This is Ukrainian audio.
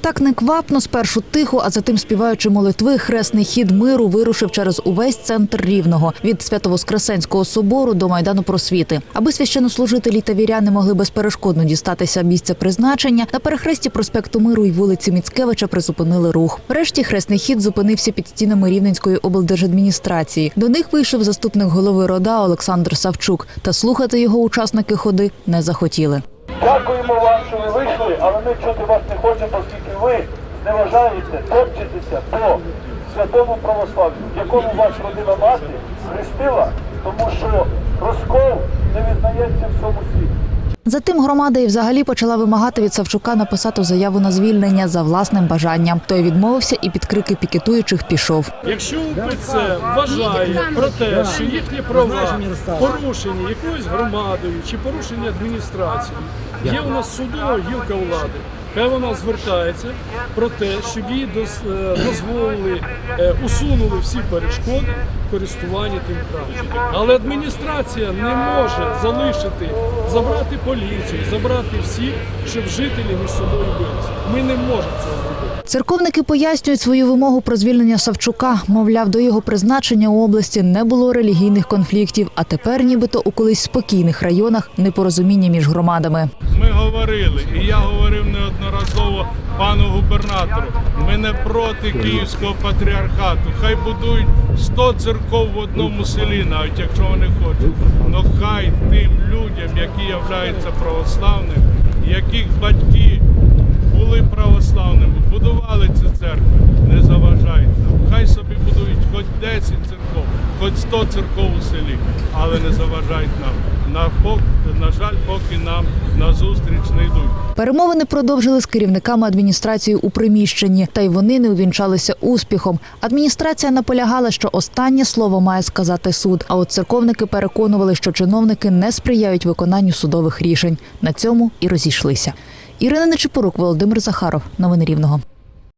Так неквапно, спершу тихо, а затим співаючи молитви, хресний хід миру вирушив через увесь центр рівного від Свято-Воскресенського собору до майдану просвіти. Аби священнослужителі та віряни могли безперешкодно дістатися місця призначення, на перехресті проспекту Миру і вулиці Міцкевича призупинили рух. Врешті хресний хід зупинився під стінами Рівненської облдержадміністрації. До них вийшов заступник голови рода Олександр Савчук. Та слухати його учасники ходи не захотіли. Дякуємо вам, що ви вийшли, але ми чути вас не хочемо, оскільки ви зневажаєте, топчетеся по святому православ'ю, якому вас родина мати хрестила, тому що розкол не визнається в всьому світі. Затим громада і взагалі почала вимагати від Савчука написати заяву на звільнення за власним бажанням. Той відмовився і під крики пікетуючих пішов. Якщо УПЦ вважає про те, що їхні права порушені якоюсь громадою чи порушені адміністрацією, є у нас судова гілка влади. Хай вона звертається про те, щоб їй е, дозволили, е, усунули всі перешкоди користування тим правом. Але адміністрація не може залишити, забрати поліцію, забрати всіх, щоб жителі між собою билися. Ми не можемо робити. Церковники пояснюють свою вимогу про звільнення Савчука. Мовляв, до його призначення у області не було релігійних конфліктів, а тепер, нібито у колись спокійних районах, непорозуміння між громадами. Ми говорили, і я говорив неодноразово пану губернатору. Ми не проти Київського патріархату. Хай будують 100 церков в одному селі, навіть якщо вони хочуть. Но хай тим людям, які являються православними, яких батьки були православними, церкви, не заважають нам. Хай собі будують хоч 10 церков, хоч 100 церков у селі, але не заважають нам. На, пок- на жаль, поки нам на зустріч не йдуть. Перемовини продовжили з керівниками адміністрації у приміщенні, та й вони не увінчалися успіхом. Адміністрація наполягала, що останнє слово має сказати суд. А от церковники переконували, що чиновники не сприяють виконанню судових рішень. На цьому і розійшлися. Ірина Нечипорук, Володимир Захаров. Новини Рівного.